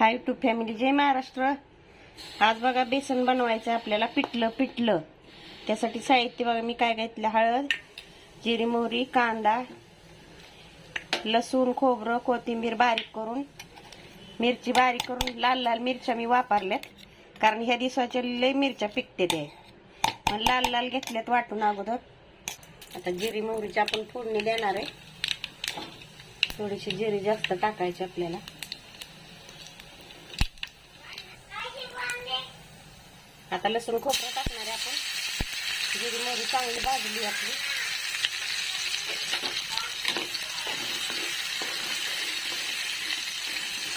High to family जय महाराष्ट्र. आज बघा बेसन बनवायचं आहे आपल्याला. पिठलं पिठलं. त्यासाठी साहित्य बघा मी काय घेतलं? हळद जिरी मोहरी कांदा लसूण खोबरं कोथिंबीर बारीक करून मिरची बारीक करून लाल लाल मिरच्या मी वापरल्यात. कारण ह्या दिवसाच्या लय मिरच्या पिकते ते. मग लाल लाल घेतल्यात वाटून अगोदर. आता जिरी मोहरीची आपण फोडणी देणार आहे. थोडीशी जिरी जास्त टाकायची आपल्याला. आता लसूण खोबरं टाकणार आहे आपण. जिरी मोहरी चांगली भाजली आपली.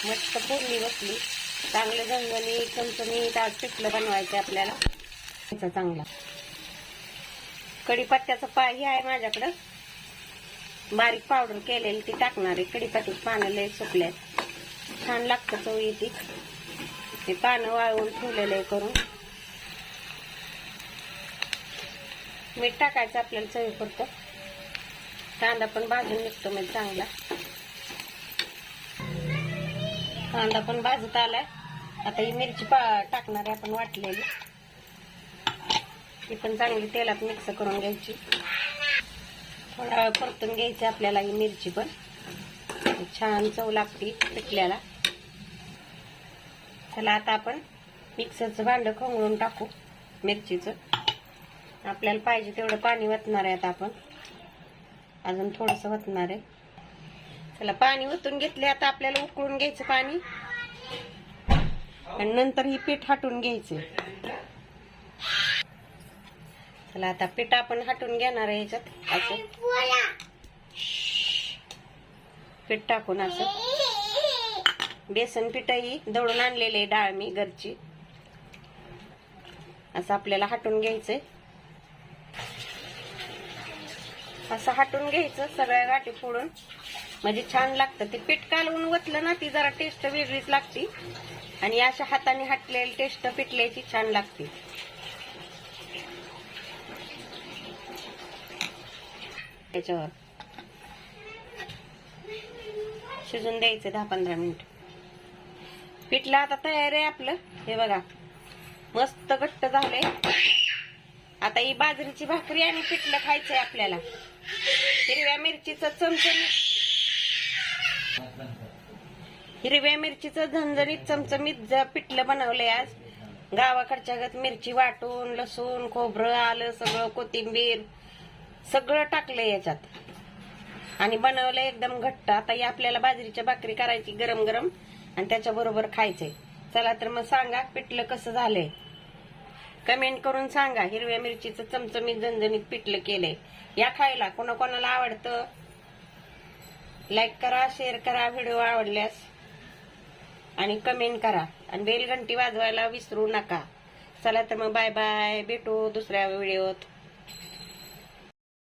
मस्त फोडणी बसली. चांगलं झणझणी चमचमीत आज पिठलं बनवायचं आपल्याला. याचा चांगला. कढीपत्त्याचं पाही आहे माझ्याकडं. बारीक पावडर केलेली ती टाकणार आहे. कढीपत्त्याची पानं लय सुकल्यात. छान लागतं चव येते. ते पानं वाळवून ठेवलेले आहे करून. मीठ टाकायचं आपल्याला चवीपुरतं कांदा पण भाजून निघतो म्हणजे चांगला. कांदा पण भाजत आलाय. आता ही मिरची पा टाकणार आहे आपण वाटलेली. ती पण चांगली तेलात मिक्स करून घ्यायची. थोडा वेळ परतून घ्यायची आपल्याला ही मिरची पण. छान चव लागते पिकल्याला चला आता आपण मिक्सरचं भांडं खवळून टाकू मिरचीचं. आपल्याला पाहिजे तेवढं पाणी वतणार आहे आता आपण. अजून थोडंसं वतणार आहे. चला पाणी ओतून घेतले आता आपल्याला उकळून घ्यायचं पाणी. आणि नंतर ही पीठ हाटून घ्यायचे. चला आता पीठ आपण हाटून घेणार आहे ह्याच्यात असं. पीठ टाकून असं. बेसन पीठही दळून आणलेले डाळ मी घरची. असं आपल्याला हाटून घ्यायचंय. असं हाटून घ्यायचं सगळ्या गाठी फोडून. म्हणजे छान लागतं. ते पीठ कालवून वतलं ना ती जरा टेस्ट वेगळीच लागते. आणि अशा हाताने हाटलेली टेस्ट पिटल्याची छान लागते. त्याच्यावर. शिजून द्यायचं दहा पंधरा मिनिट. पिठलं आता तयार आहे आपलं. हे बघा. मस्त घट्ट झालंय. आता ही बाजरीची भाकरी आणि पिठलं खायचंय आपल्याला. हिरव्या मिरचीचं चमचमीत हिरव्या मिरचीचं झणझणीत चमचमीत पिठलं बनवलंय आज. गावाकडच्या गत मिरची वाटून लसूण खोबरं आलं सगळं कोथिंबीर सगळं टाकलंय याच्यात. आणि बनवलंय एकदम घट्ट. आता ही आपल्याला बाजरीच्या भाकरी करायची गरम गरम आणि त्याच्या बरोबर खायचंय. चला तर मग सांगा पिठलं कसं झालंय? कमेंट करून सांगा हिरव्या मिरचीचं चमचमीत झणझणीत पिठलं केलंय. या खायला कोणाकोणाला आवडतं? लाईक करा शेअर करा व्हिडिओ आवडल्यास. आणि कमेंट करा. आणि बेल घंटी वाजवायला विसरू नका. चला तर मग बाय बाय भेटू दुसऱ्या व्हिडिओत